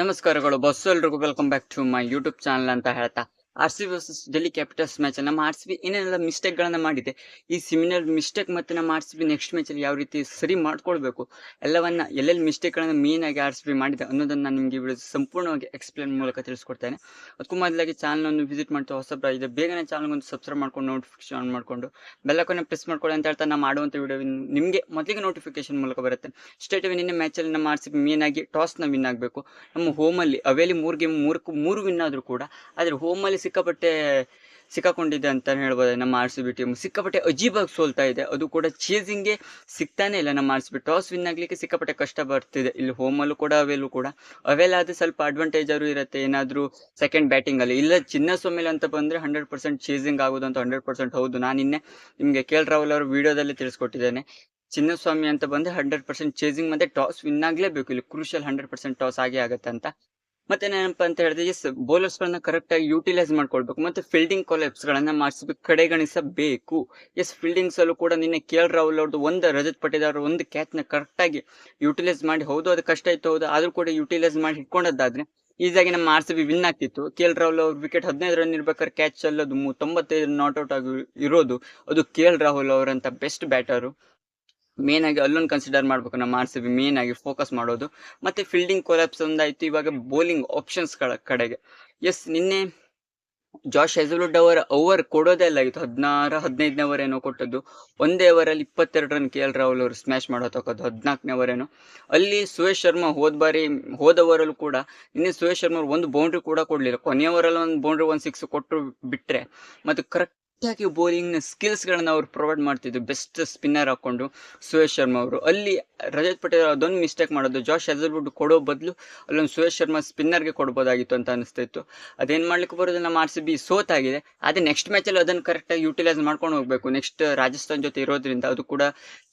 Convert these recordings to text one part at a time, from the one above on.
ನಮಸ್ಕಾರಗಳು ಬಸ್ ಎಲ್ರಿಗೂ welcome back to my YouTube channel ಅಂತ ಹೇಳ್ತಾ. R C versus Delhi Capitals match ನಮ್ಮ ಆರ್ ಸಿ ಬಿ ಏನೇನೆಲ್ಲ ಮಿಸ್ಟೇಕ್ ಗಳನ್ನ ಮಾಡಿದೆ. ಈ ಸಿಮಿಲರ್ ಮಿಸ್ಟೇಕ್ ಮತ್ತೆ ನಮ್ಮ R C B next match ಅಲ್ಲಿ ಯಾವ ರೀತಿ ಸರಿ ಮಾಡ್ಕೊಳ್ಬೇಕು, ಎಲ್ಲವನ್ನ ಎಲ್ಲೆಲ್ಲಿ ಮಿಸ್ಟೇಕ್ ಗಳನ್ನ ಮೇನ್ ಆಗಿ ಆರ್ ಸಿ ಬಿ ಮಾಡಿದೆ ಅನ್ನೋದನ್ನ ನಾನು ನಿಮಗೆ ವಿಡಿಯೋ ಸಂಪೂರ್ಣವಾಗಿ ಎಕ್ಸ್ಪ್ಲೇನ್ ಮೂಲಕ ತಿಳಿಸ್ಕೊಡ್ತೇನೆ. ಅದಕ್ಕೂ ಮೊದಲಾಗಿ ಚಾನಲ್ ಅನ್ನು ವಿಸಿಟ್ ಮಾಡ್ತಾ ಹೊಸಬ್ರ ಇದೆ ಬೇಗನೆ ಚಾನಲ್ಗೊಂದು ಸಬ್ಸ್ಕ್ರೈಬ್ ಮಾಡ್ಕೊಂಡು ನೋಟಿಫಿಕೇಶನ್ ಆನ್ ಮಾಡಿಕೊಂಡು ಬೆಲ್ಲಕ್ಕನ್ನ ಪ್ರೆಸ್ ಮಾಡ್ಕೊಳ್ಳಿ ಅಂತ ಹೇಳ್ತಾ ನಾ ಮಾಡುವಂತ ವಿಡಿಯೋ ನಿಮಗೆ ಮೊದಲಿಗೆ ನೋಟಿಫಿಕೇಶನ್ ಮೂಲಕ ಬರುತ್ತೆ. ಸ್ಟೇಟ್ ನಿನ್ನೆ ಮ್ಯಾಚಲ್ಲಿ ನಮ್ಮ ಆರ್ ಸಿ ಬಿ ಮೇನ್ ಆಗಿ ಟಾಸ್ನ ವಿನ್ ಆಗಬೇಕು. ನಮ್ಮ ಹೋಮಲ್ಲಿ ಅವೇಲಿ ಮೂರು ಗೇಮ್ ಮೂರಕ್ಕೂ ಮೂರು ವಿನ್ ಆದರೂ ಕೂಡ, ಆದರೆ ಹೋಮಲ್ಲಿ ಸಿಕ್ಕಾಪಟ್ಟೆ ಸಿಕ್ಕಾಕೊಂಡಿದೆ ಅಂತ ಹೇಳ್ಬೋದು. ನಮ್ಮ ಆರ್ ಸಿ ಬಿ ಟೀಮ್ ಸಿಕ್ಕಾಪಟ್ಟೆ ಅಜೀಬಾಗಿ ಸೋಲ್ತಾ ಇದೆ. ಅದು ಕೂಡ ಚೇಸಿಂಗ್ಗೆ ಸಿಗ್ತಾನೆ ಇಲ್ಲ ನಮ್ಮ R C B toss win ಆಗಲಿಕ್ಕೆ ಸಿಕ್ಕಾಪಟ್ಟೆ ಕಷ್ಟ ಬರ್ತಿದೆ. ಇಲ್ಲಿ ಹೋಮಲ್ಲೂ ಕೂಡ ಅವೆಲ್ಲೂ ಕೂಡ. ಅವೆಲ್ಲಾದ್ರೆ ಸ್ವಲ್ಪ ಅಡ್ವಾಂಟೇಜ್ ಅವರು ಇರುತ್ತೆ. ಏನಾದರೂ ಸೆಕೆಂಡ್ ಬ್ಯಾಟಿಂಗಲ್ಲಿ ಇಲ್ಲ ಚಿನ್ನಸ್ವಾಮಿಲಿ ಅಂತ ಬಂದರೆ ಹಂಡ್ರೆಡ್ ಪರ್ಸೆಂಟ್ ಚೇಸಿಂಗ್ ಆಗೋದು ಅಂತ ಹಂಡ್ರೆಡ್ ಪರ್ಸೆಂಟ್ ಹೌದು. ನಾನು ನಿನ್ನೆ ನಿಮಗೆ ಕೆ ಎಲ್ ರಾಹುಲ್ ಅವರ ವಿಡಿಯೋದಲ್ಲಿ ತಿಳಿಸ್ಕೊಟ್ಟಿದ್ದೇನೆ. ಚಿನ್ನಸ್ವಾಮಿ ಅಂತ ಬಂದರೆ ಹಂಡ್ರೆಡ್ ಪರ್ಸೆಂಟ್ ಚೇಸಿಂಗ್ ಮತ್ತೆ ಟಾಸ್ ವಿನ್ ಆಗಲೇಬೇಕು. ಇಲ್ಲಿ ಕ್ರೂಷಿಯಲ್ ಹಂಡ್ರೆಡ್ ಪರ್ಸೆಂಟ್ ಟಾಸ್ ಆಗೇ ಆಗುತ್ತೆ ಅಂತ ಮತ್ತೆ ಏನಪ್ಪ ಅಂತ ಹೇಳಿದ್ರೆ ಎಸ್ ಬೌಲರ್ಸ್ಗಳನ್ನ ಕರೆಕ್ಟಾಗಿ ಯೂಟಿಲೈಸ್ ಮಾಡ್ಕೊಳ್ಬೇಕು, ಮತ್ತೆ ಫೀಲ್ಡಿಂಗ್ ಗಳನ್ನ ಮಾಡಿಸ್ಬೇಕು, ಕಡೆಗಣಿಸಬೇಕು. ಎಸ್ ಫೀಲ್ಡಿಂಗ್ಸ್ ಅಲ್ಲೂ ಕೂಡ ನಿನ್ನೆ ಕೆ ಎಲ್ ರಾಹುಲ್ ಅವ್ರದ್ದು ಒಂದು ರಜತ್ ಪಟೇದಾರ್ ಒಂದು ಕ್ಯಾಚ್ನ ಕರೆಕ್ಟ್ ಕರೆಕ್ಟಾಗಿ ಯೂಟಿಲೈಸ್ ಮಾಡಿ, ಹೌದು, ಅದು ಕಷ್ಟ ಇತ್ತು, ಹೌದು, ಆದ್ರೂ ಕೂಡ ಯೂಟಿಲೈಸ್ ಮಾಡಿ ಇಟ್ಕೊಂಡದ್ದಾದ್ರೆ ಈಸಾಗಿ ನಮ್ಮ ಆರ್ ಸಿ ಬಿ ವಿನ್ ಆಗ್ತಿತ್ತು. ಕೆ ಎಲ್ ರಾಹುಲ್ ಅವ್ರ ವಿಕೆಟ್ ಹದಿನೈದು ರನ್ ಇರ್ಬೇಕಾದ್ರೆ ಕ್ಯಾಚ್ ಅಲ್ಲದು ತೊಂಬತ್ತೈದು ನಾಟ್ ಔಟ್ ಆಗಿ ಇರೋದು, ಅದು ಕೆ ಎಲ್ ರಾಹುಲ್ ಅವರಂತ ಬೆಸ್ಟ್ ಬ್ಯಾಟರು ಮೇನ್ ಆಗಿ ಅಲ್ಲೊಂದು ಕನ್ಸಿಡರ್ ಮಾಡ್ಬೇಕು ನಮ್ಮ ಆರ್ ಸಿ ಬಿ ಮೇನ್ ಆಗಿ ಫೋಕಸ್ ಮಾಡೋದು. ಮತ್ತೆ ಫೀಲ್ಡಿಂಗ್ ಕೊಲಾಪ್ಸ್ ಒಂದಾಯ್ತು, ಇವಾಗ ಬೌಲಿಂಗ್ ಆಪ್ಷನ್ಸ್ಗಳ ಕಡೆಗೆ. ಎಸ್ ನಿನ್ನೆ ಜಾಶ್ ಹೆಜಲುಡ್ ಅವರ ಓವರ್ ಕೊಡೋದೇ ಇಲ್ಲ ಆಗಿತ್ತು ಹದಿನಾರು, ಹದಿನೈದನೇ ಓವರ್ ಏನೋ ಕೊಟ್ಟದ್ದು. ಒಂದೇ ಓವರಲ್ಲಿ ಇಪ್ಪತ್ತೆರಡು ರನ್ ಕೆ ಎಲ್ ರಾಹುಲ್ ಅವರು ಸ್ಮ್ಯಾಶ್ ಮಾಡೋ ತಗೋದು ಹದಿನಾಲ್ಕನೇ ಓವರ್ ಏನೋ. ಅಲ್ಲಿ ಸುರೇಶ್ ಶರ್ಮಾ ಹೋದ ಬಾರಿ, ಹೋದ ಓವರಲ್ಲೂ ಕೂಡ, ನಿನ್ನೆ ಸುರೇಶ್ ಶರ್ಮಾ ಒಂದು ಬೌಂಡ್ರಿ ಕೂಡ ಕೊಡಲಿಲ್ಲ. ಕೊನೆಯ ಓವರಲ್ಲಿ ಒಂದು ಬೌಂಡ್ರಿ ಒಂದು ಸಿಕ್ಸ್ ಕೊಟ್ಟು ಬಿಟ್ಟರೆ ಮತ್ತು ಕರೆಕ್ಟ್ ಆಗಿ ಬೌಲಿಂಗ್ನ ಸ್ಕಿಲ್ಸ್ಗಳನ್ನ ಅವ್ರು ಪ್ರೊವೈಡ್ ಮಾಡ್ತಿದ್ರು. ಬೆಸ್ಟ್ ಸ್ಪಿನ್ನರ್ ಹಾಕೊಂಡು ಸುರೇಶ್ ಶರ್ಮಾ ಅವರು. ಅಲ್ಲಿ ರಜತ್ ಪಟೇಲ್ ಅದೊಂದು ಮಿಸ್ಟೇಕ್ ಮಾಡೋದು ಜಾಶ್ ಹೆಸಲ್ವುಡ್ ಕೊಡೋ ಬದಲು ಅಲ್ಲೊಂದು ಸುರೇಶ್ ಶರ್ಮಾ ಸ್ಪಿನ್ನರ್ಗೆ ಕೊಡ್ಬೋದಾಗಿತ್ತು ಅಂತ ಅನಿಸ್ತಿತ್ತು. ಅದೇನು ಮಾಡ್ಲಿಕ್ಕೆ ಬರೋದು ನಮ್ಮ ಆರ್ ಸಿ ಬಿ ಸೋತಾಗಿದೆ. ಅದೇ ನೆಕ್ಸ್ಟ್ ಮ್ಯಾಚಲ್ಲಿ ಅದನ್ನು ಕರೆಕ್ಟಾಗಿ ಯೂಟಿಲೈಸ್ ಮಾಡ್ಕೊಂಡು ಹೋಗಬೇಕು. ನೆಕ್ಸ್ಟ್ ರಾಜಸ್ಥಾನ್ ಜೊತೆ ಇರೋದ್ರಿಂದ ಅದು ಕೂಡ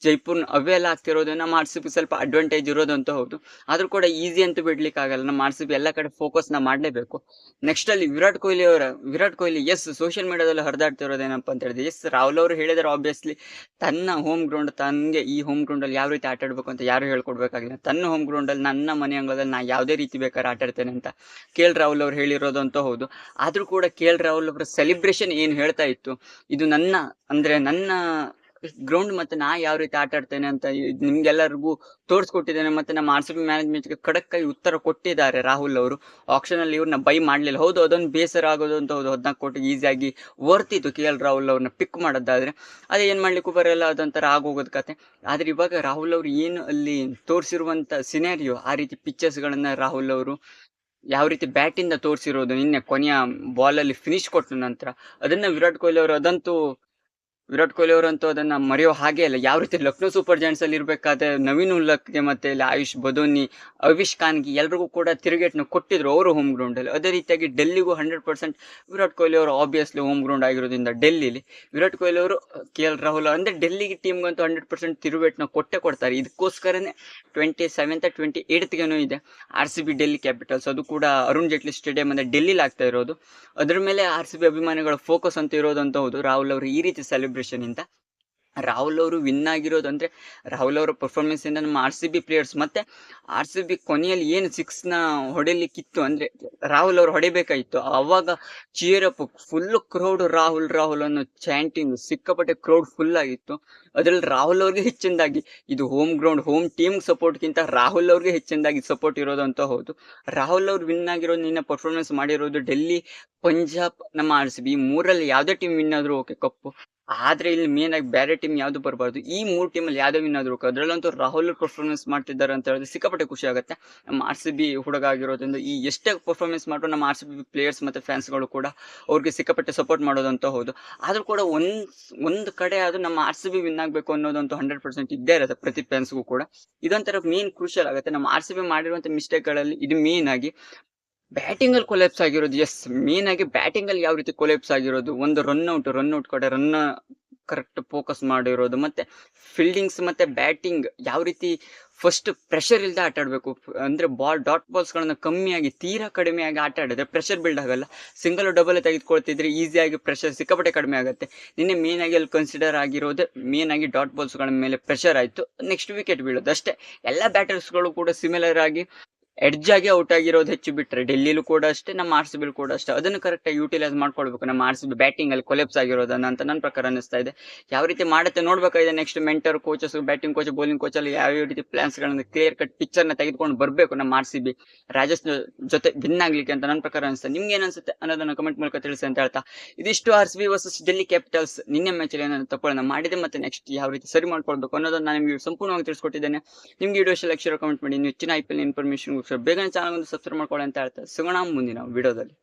ಜೈಪುರ್ನ ಅವೆಲ್ಲ ಆಗ್ತಿರೋದು. ನಮ್ಮ ಆರ್ ಸಿ ಬಿ ಸ್ವಲ್ಪ ಅಡ್ವಾಂಟೇಜ್ ಇರೋದು ಅಂತ ಹೌದು. ಆದ್ರೂ ಕೂಡ ಈಸಿ ಅಂತ ಬಿಡ್ಲಿಕ್ಕೆ ಆಗಲ್ಲ ನಮ್ಮ ಆರ್ ಸಿ ಬಿ ಎಲ್ಲ ಕಡೆ ಫೋಕಸ್ನ ಮಾಡಲೇಬೇಕು. ನೆಕ್ಸ್ಟ್ ಅಲ್ಲಿ ವಿರಾಟ್ ಕೊಹ್ಲಿ ಅವರ ವಿರಾಟ್ ಕೊಹ್ಲಿ ಎಸ್ ಸೋಷಿಯಲ್ ಮೀಡಿಯಾದಲ್ಲಿ ಹರಿದಾಡ್ತಿರೋದೇನಪ್ಪ ಅಂತ ಹೇಳಿದ್ರೆ ಎಸ್ ರಾಹುಲ್ ಅವರು ಹೇಳಿದ್ರೆ ಆಬ್ವಿಯಸ್ಲಿ ತನ್ನ ಹೋಮ್ ಗ್ರೌಂಡ್ ತನಗೆ ಈ ಹೋಮ್ ಗ್ರೌಂಡಲ್ಲಿ ಯಾವ ರೀತಿ ಆಟ ಆಡಬೇಕು ಅಂತ ಯಾರು ಹೇಳ್ಕೊಡ್ಬೇಕಾಗಿಲ್ಲ. ತನ್ನ ಹೋಮ್ ಗ್ರೌಂಡಲ್ಲಿ ನನ್ನ ಮನೆ ಅಂಗಳದಲ್ಲಿ ನಾ ಯಾವುದೇ ರೀತಿ ಬೇಕಾದ್ರೆ ಆಟ ಆಡ್ತೇನೆ ಅಂತ ಕೆ ಎಲ್ ರಾಹುಲ್ ಅವ್ರು ಹೇಳಿರೋದು ಅಂತ ಹೌದು. ಆದರೂ ಕೂಡ ಕೆ ಎಲ್ ರಾಹುಲ್ ಅವರ ಸೆಲೆಬ್ರೇಷನ್ ಏನು ಹೇಳ್ತಾ ಇತ್ತು, ಇದು ನನ್ನ ಅಂದ್ರೆ ನನ್ನ ಗ್ರೌಂಡ್ ಮತ್ತೆ ನಾ ಯಾವ ರೀತಿ ಆಟ ಆಡ್ತೇನೆ ಅಂತ ನಿಮ್ಗೆಲ್ಲರಿಗೂ ತೋರಿಸ್ಕೊಟ್ಟಿದ್ದೇನೆ ಮತ್ತೆ ನಮ್ಮ ಆರ್ ಸಿ ಬಿ ಮ್ಯಾನೇಜ್ಮೆಂಟ್ಗೆ ಆಗಿ ಉತ್ತರ ಕೊಟ್ಟಿದ್ದಾರೆ ರಾಹುಲ್ ಅವರು. ಆಪ್ಷನ್ ಅಲ್ಲಿ ಇವ್ರನ್ನ ಬೈ ಮಾಡ್ಲಿಲ್ಲ. ಹೌದು, ಅದೊಂದು ಬೇಸರ ಆಗೋದು ಅಂತ ಹೌದು. ಹದಿನಾಲ್ಕು ಕೋಟಿ ಈಸಿಯಾಗಿ ವರ್ತಿತ್ತು ಕೆ ಎಲ್ ರಾಹುಲ್ ಅವ್ರನ್ನ ಪಿಕ್ ಮಾಡೋದಾದ್ರೆ. ಅದೇ ಏನ್ ಮಾಡ್ಲಿಕ್ಕೂ ಬರಲ್ಲ ಅದೊಂಥರ ಆಗೋಗೋದ್ ಕತೆ. ಆದ್ರೆ ಇವಾಗ ರಾಹುಲ್ ಅವರು ಏನು ಅಲ್ಲಿ ತೋರಿಸಿರುವಂತ ಸಿನಾರಿಯೋ ಆ ರೀತಿ ಪಿಕ್ಚರ್ಸ್ ಗಳನ್ನ ರಾಹುಲ್ ಅವರು ಯಾವ ರೀತಿ ಬ್ಯಾಟಿಂದ ತೋರಿಸಿರೋದು, ನಿನ್ನೆ ಕೊನೆಯ ಬಾಲಲ್ಲಿ ಫಿನಿಶ್ ಕೊಟ್ಟ ನಂತರ. ಅದನ್ನ ವಿರಾಟ್ ಕೊಹ್ಲಿ ಅವರು ಅದಂತೂ ವಿರಾಟ್ ಕೊಹ್ಲಿ ಅವರಂತೂ ಅದನ್ನ ಮರೆಯೋ ಹಾಗೆ ಇಲ್ಲ ಯಾವ ರೀತಿ ಲಕ್ನೋ ಸೂಪರ್ ಜಾಯಿಂಟ್ಸ್ ಅಲ್ಲಿ ಇರ್ಬೇಕಾದ್ರೆ ನವೀನ್ ಉಲ್ಲಕ್ಗೆ ಮತ್ತೆ ಇಲ್ಲಿ ಆಯುಷ್ ಬದೋನಿ, ಅವಿಶ್ ಖಾನ್ಗೆ ಎಲ್ರಿಗೂ ಕೂಡ ತಿರುಗೇಟ್ನ ಕೊಟ್ಟಿದ್ರು ಅವರು ಹೋಮ್ ಗ್ರೌಂಡ್ ಅಲ್ಲಿ. ಅದೇ ರೀತಿಯಾಗಿ ಡೆಲ್ಲಿಗೂ ಹಂಡ್ರೆಡ್ ಪರ್ಸೆಂಟ್ ವಿರಾಟ್ ಕೊಹ್ಲಿ ಅವರು ಆಬ್ವಿಯಸ್ಲಿ ಹೋಮ್ ಗ್ರೌಂಡ್ ಆಗಿರೋದ್ರಿಂದ ಡೆಲ್ಲಿಲಿ ವಿರಾಟ್ ಕೊಹ್ಲಿ ಅವರು, ಕೆ ಎಲ್ ರಾಹುಲ್ ಅಂದ್ರೆ ಡೆಲ್ಲಿಗೆ ಟೀಮ್ಗಂತೂ ಹಂಡ್ರೆಡ್ ಪರ್ಸೆಂಟ್ ತಿರುಗೇಟ್ನ ಕೊಟ್ಟೆ ಕೊಡ್ತಾರೆ. ಇದಕ್ಕೋಸ್ಕರನೇ ಟ್ವೆಂಟಿ ಸೆವೆಂತ್ ಟ್ವೆಂಟಿ ಏಯ್ತ್ಗೇನೂ ಇದೆ. R C B Delhi Capitals ಅದು ಕೂಡ ಅರುಣ್ ಜೇಟ್ಲಿ ಸ್ಟೇಡಿಯಂ ಅಂದ್ರೆ ಡೆಲ್ಲಿಲಿ ಆಗ್ತಾ ಇರೋದು. ಅದ್ರ ಮೇಲೆ ಆರ್ ಸಿ ಬಿ ಅಭಿಮಾನಿಗಳ ಫೋಕಸ್ ಅಂತ ಇರೋದಂತ ಹೌದು. ರಾಹುಲ್ ಅವರು ಈ ರೀತಿ ಸೆಲೆಬ್ರೇಷನ್ ಇಂದ ರಾಹುಲ್ ಅವರು ವಿನ್ ಆಗಿರೋದು ಅಂದ್ರೆ ರಾಹುಲ್ ಅವರ ಪರ್ಫಾರ್ಮೆನ್ಸ್ ಇಂದ ನಮ್ಮ ಆರ್ ಸಿ ಬಿ ಪ್ಲೇಯರ್ಸ್ ಮತ್ತೆ ಆರ್ ಸಿ ಬಿ ಕೊನೆಯಲ್ಲಿ ಏನು ಸಿಕ್ಸ್ನ ಹೊಡಿಲಿಕ್ಕಿತ್ತು ಅಂದ್ರೆ ರಾಹುಲ್ ಅವರು ಹೊಡಿಬೇಕಾಗಿತ್ತು. ಅವಾಗ cheer up full crowd Rahul Rahul ಅನ್ನೋ ಚಾಂಟಿಂಗ್ ಸಿಕ್ಕಾಪಟ್ಟೆ ಕ್ರೌಡ್ ಫುಲ್ ಆಗಿತ್ತು. ಅದ್ರಲ್ಲಿ ರಾಹುಲ್ ಅವ್ರಿಗೆ ಹೆಚ್ಚಿನದಾಗಿ, ಇದು ಹೋಮ್ ಗ್ರೌಂಡ್ ಹೋಮ್ ಟೀಮ್ ಸಪೋರ್ಟ್ಗಿಂತ ರಾಹುಲ್ ಅವ್ರಿಗೆ ಹೆಚ್ಚಿನದಾಗಿ ಸಪೋರ್ಟ್ ಇರೋದು ಅಂತ ಹೌದು. ರಾಹುಲ್ ಅವ್ರು ವಿನ್ ಆಗಿರೋದು, ನಿನ್ನ ಪರ್ಫಾರ್ಮೆನ್ಸ್ ಮಾಡಿರೋದು ಡೆಲ್ಲಿ, ಪಂಜಾಬ್, ನಮ್ಮ ಆರ್ ಸಿ ಬಿ ಮೂರಲ್ಲಿ ಯಾವುದೇ ಟೀಮ್ ವಿನ್ ಆದರೂ ಓಕೆ ಕಪ್ಪು. ಆದ್ರೆ ಇಲ್ಲಿ ಮೇನ್ ಆಗಿ ಬೇರೆ ಟೀಮ್ ಯಾವುದು ಬರಬಾರ್ದು. ಈ ಮೂರು ಟೀಮಲ್ಲಿ ಯಾವುದೇ ವಿನ್ ಆದರೂ ಓಕೆ ಅದ್ರಲ್ಲಂತೂ ರಾಹುಲ್ ಪರ್ಫಾರ್ಮೆನ್ಸ್ ಮಾಡ್ತಿದ್ದಾರೆ ಅಂತ ಹೇಳಿದ್ರೆ ಸಿಕ್ಕಾಪಟ್ಟೆ ಖುಷಿ ಆಗುತ್ತೆ. ನಮ್ಮ ಆರ್ ಸಿ ಬಿ ಹುಡುಗ ಆಗಿರೋದ್ರಿಂದ ಈ ಎಷ್ಟೇ ಪರ್ಫಾರ್ಮೆನ್ಸ್ ಮಾಡ್ರು ನಮ್ಮ ಆರ್ ಸಿ ಬಿ ಪ್ಲೇಯರ್ಸ್ ಮತ್ತು ಫ್ಯಾನ್ಸ್ಗಳು ಕೂಡ ಅವ್ರಿಗೆ ಸಿಕ್ಕಾಪಟ್ಟೆ ಸಪೋರ್ಟ್ ಮಾಡೋದಂತ ಹೌದು. ಆದರೂ ಕೂಡ ಒಂದು ಒಂದು ಕಡೆ ಅದು ನಮ್ಮ ಆರ್ ಸಿ ಬಿ ವಿನ್ ಆಗ್ಬೇಕು ಅನ್ನೋದಂತೂ ಹಂಡ್ರೆಡ್ ಪರ್ಸೆಂಟ್ ಇದ್ದೇ ಇರುತ್ತೆ ಪ್ರತಿ ಫ್ಯಾನ್ಸ್ಗೂ ಕೂಡ. ಇದೊಂಥರ ಮೇನ್ ಕ್ರೂಷಿಯಲ್ ಆಗುತ್ತೆ. ನಮ್ಮ ಆರ್ ಸಿ ಬಿ ಮಾಡಿರುವಂತ ಮಿಸ್ಟೇಕ್ಗಳಲ್ಲಿ ಇದು ಮೇನ್ ಆಗಿ ಬ್ಯಾಟಿಂಗ್ ಅಲ್ಲಿ ಕೊಲೆಪ್ಸ್ ಆಗಿರೋದು ಎಸ್ ಮೇನ್ ಆಗಿ ಬ್ಯಾಟಿಂಗ್ ಅಲ್ಲಿ ಯಾವ ರೀತಿ ಕೊಲೆಪ್ಸ್ ಆಗಿರೋದು, ಒಂದು ರನ್ ಔಟ್ ರನ್ ಔಟ್ ಕಡೆ ರನ್ ಕರೆಕ್ಟ್ ಫೋಕಸ್ ಮಾಡಿರೋದು, ಮತ್ತೆ ಫೀಲ್ಡಿಂಗ್ಸ್ ಮತ್ತೆ ಬ್ಯಾಟಿಂಗ್ ಯಾವ ರೀತಿ ಫಸ್ಟ್ ಪ್ರೆಷರ್ ಇಲ್ಲದೆ ಆಟ ಆಡಬೇಕು. ಅಂದ್ರೆ ಬಾಲ್ ಡಾಟ್ ಬಾಲ್ಸ್ಗಳನ್ನು ಕಮ್ಮಿಯಾಗಿ ತೀರಾ ಕಡಿಮೆಯಾಗಿ ಆಟ ಆಡಿದ್ರೆ ಪ್ರೆಷರ್ ಬಿಲ್ಡ್ ಆಗಲ್ಲ. ಸಿಂಗಲ್ ಡಬಲ್ ತೆಗೆದುಕೊಳ್ತಿದ್ರೆ ಈಸಿಯಾಗಿ ಪ್ರೆಷರ್ ಸಿಕ್ಕಾಪಟ್ಟೆ ಕಡಿಮೆ ಆಗುತ್ತೆ. ನಿನ್ನೆ ಮೇನ್ ಆಗಿ ಅಲ್ಲಿ ಕನ್ಸಿಡರ್ ಆಗಿರೋದು ಮೇನ್ ಆಗಿ ಡಾಟ್ ಬಾಲ್ಸ್ಗಳ ಮೇಲೆ ಪ್ರೆಷರ್ ಆಯಿತು. ನೆಕ್ಸ್ಟ್ ವಿಕೆಟ್ ಬೀಳೋದು ಅಷ್ಟೇ. ಎಲ್ಲ ಬ್ಯಾಟರ್ಸ್ಗಳು ಕೂಡ ಸಿಮಿಲರ್ ಆಗಿ ಎಡ್ಜ್ ಆಗಿ ಔಟ್ ಆಗಿರೋದು ಹೆಚ್ಚು ಬಿಟ್ರೆ ಡೆಲ್ಲಿಲೂ ಕೂಡ ಅಷ್ಟೇ, ನಮ್ಮ ಆರ್ ಸಿ ಬಿಲ್ ಕೂಡ ಅಷ್ಟೇ. ಅದನ್ನು ಕರೆಕ್ಟ್ ಆಗಿ ಯೂಟಿಲೈಸ್ ಮಾಡ್ಕೊಳ್ಬೇಕು. ನಮ್ಮ ಆರ್ ಸಿ ಬಿ ಬ್ಯಾಟಿಂಗ್ ಅಲ್ಲಿ ಕೊಲೆಪ್ಸ್ ಆಗಿರೋದನ್ನ ಅಂತ ನನ್ನ ಪ್ರಕಾರ ಅನಿಸ್ತಾ ಇದೆ. ಯಾವ ರೀತಿ ಮಾಡುತ್ತೆ ನೋಡ್ಬೇಕಾಗಿದೆ next mentor coaches batting coach bowling coach ಅಲ್ಲಿ ಯಾವ ರೀತಿ ಪ್ಲಾನ್ಸ್ ಗಳನ್ನ ಕ್ಲಿಯರ್ ಕಟ್ ಪಿಕ್ಚರ್ನ ತೆಗೆದುಕೊಂಡು ಬರಬೇಕು ನಮ್ಮ ಆರ್ ಸಿ ಬಿ ರಾಜಸ್ಥಾನ ಜೊತೆ ಭಿನ್ನ ಆಗ್ಲಿಕ್ಕೆ ಅಂತ ನನ್ನ ಪ್ರಕಾರ ಅನಿಸ್ತಾ ನಿಮ್ಗೆ ಏನ್ ಅನ್ಸುತ್ತೆ ಅನ್ನೋದನ್ನ ಕಮೆಂಟ್ ಮೂಲಕ ತಿಳಿಸಿ ಅಂತ ಹೇಳ್ತಾ. ಇದಿಷ್ಟು R C B versus Delhi Capitals ನಿನ್ನೆ ಮ್ಯಾಚ್ ಅಲ್ಲಿ ಏನಾದ್ರು ತಪ್ಪುಗಳನ್ನ ಮಾಡಿದೆ ಮತ್ತೆ ನೆಕ್ಸ್ಟ್ ಯಾವ ರೀತಿ ಸರಿ ಮಾಡ್ಕೊಳ್ಬೇಕು ಅನ್ನೋದನ್ನ ನಾನು ನಿಮಗೆ ಸಂಪೂರ್ಣವಾಗಿ ತಿಳಿಸ್ಕೊಟ್ಟಿದ್ದೇನೆ. ನಿಮ್ಗೆ ವಿಡಿಯೋ ಲಕ್ಷ ಕಮೆಂಟ್ ಮಾಡಿ. ಹೆಚ್ಚಿನ ಐ ಪಿ ಬೇಗನೆ ಚಾನಲ್ ಒಂದು ಸಬ್ಸ್ಕ್ರೈಬ್ ಮಾಡ್ಕೊಳ್ಳಿ ಅಂತ ಹೇಳ್ತಾ ಸಿಗೋಣ ಮುಂದಿನ ವಿಡಿಯೋದಲ್ಲಿ.